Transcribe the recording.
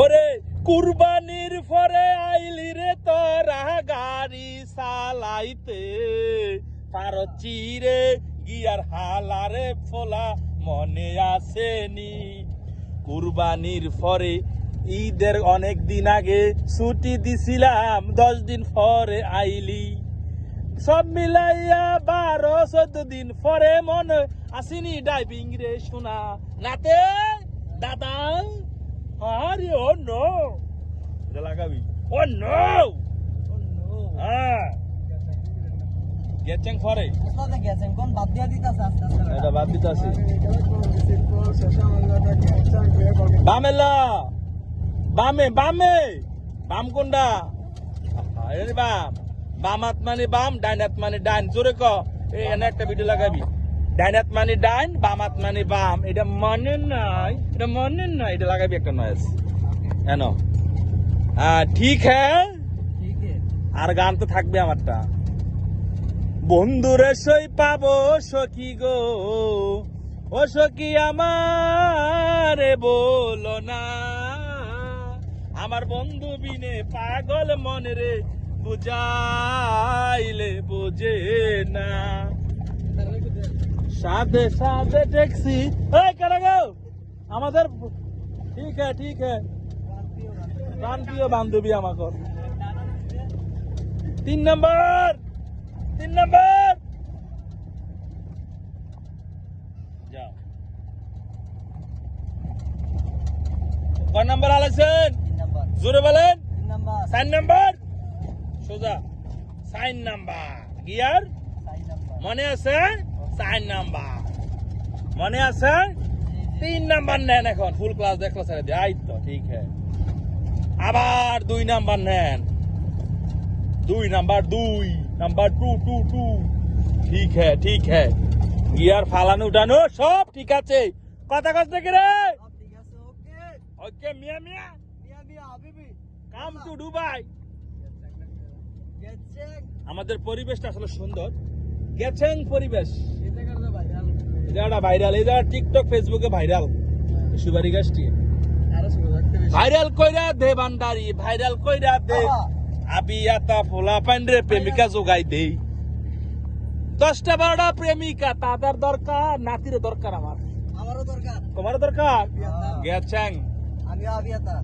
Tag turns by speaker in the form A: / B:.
A: ওরে, কুরবানির পরে আইলি রে তোরা গাড়ি চালাইতে। পারো চিরে গিয়ার হালারে ফোলা, মনে আসেনি। কুরবানির পরে ঈদের অনেক দিন আগে ছুটি দিছিলাম, দশ দিন পরে আইলি। সব মিলাইয়া বারো, চোদ্দ দিন পরে মনে আসিনি ডাইভিং রে শোনা নাতে দাদা আরে ও নো এটা লাগাবি। ও নো হ্যাঁ। গেছেন পরে?
B: ওস্তাদে গেছেন কোন বাদ দিয়া দিতাছে আস্তে আস্তে।
A: এটা বাদ দিতে আসি বামে ল। বামে বামে। বাম কোনটা? আরে বাম। বাম হাত মানে বাম ডাইন হাত মানে ডাইন জোরে ক। এই এনে একটা ভিডিও লাগাবি। ডাইন হাত মানে ডাইন বামাত মানে বাম। এটা মনে নাই এটা মনে নাই এটা লাগাবি একটা নয়েস কেন হ্যাঁ ঠিক হ্যাঁ
B: ঠিক
A: আর গান তো থাকবে আমারটা। বন্ধুরে সই পাবো সখী গো। ও সখী আমারে বলো না। আমার বন্ধু বিনে পাগল মনে রে বুঝাইলে বোঝে না। সাধে সাধে ট্যাক্সি এই গো? আমাদের ঠিক হ্যাঁ ঠিক হ্যাঁ। বান্ধবী আমাকে। তিন নম্বর! তিন নম্বর! যাও। কয় নম্বর আলাইছেন
B: নাম্বার।
A: জোরে বলেন। Sign number. সোজা। Sign number. গিয়ার? মনে আছে? Sign number. মনে আছে? তিন নাম্বার নেন এখন। ফুল ক্লাস দেখল স্যার আই তো ঠিক হ্যাঁ আবার দুই নাম্বার নেন। দুই নাম্বার দুই নাম্বার টু টু টু ঠিক হ্যাঁ ঠিক হ্যাঁ গিয়ার ফালানো উঠানো সব ঠিক আছে। কথা কষ্ট কি রে?
B: সব ঠিক আছে ওকে?
A: ওকে মিয়া মিয়া।
B: মিয়া মিয়া হাবিবি।
A: Come to Dubai. আমাদের পরিবেশটা আসলে সুন্দর। গেছেন পরিবেশ
B: এই জায়গাটা ভাইরাল
A: এই জায়গাটা ভাইরাল এই জায়গা টিকটক ফেসবুকে ভাইরাল সুপারি গাছটি। ভাইরাল কইরা দে বান্ডারি ভাইরাল কইরা দে। আবি আতা ফোলা পান্ডে প্রেমিকা যোগাই দেই দশটা বারোটা প্রেমিকা তাদের দরকার নাতির দরকার আমার।
B: আমারও দরকার।
A: তোমার দরকার?
B: বিয়াতা।
A: গেছাং।
B: আমিও আবিয়াতা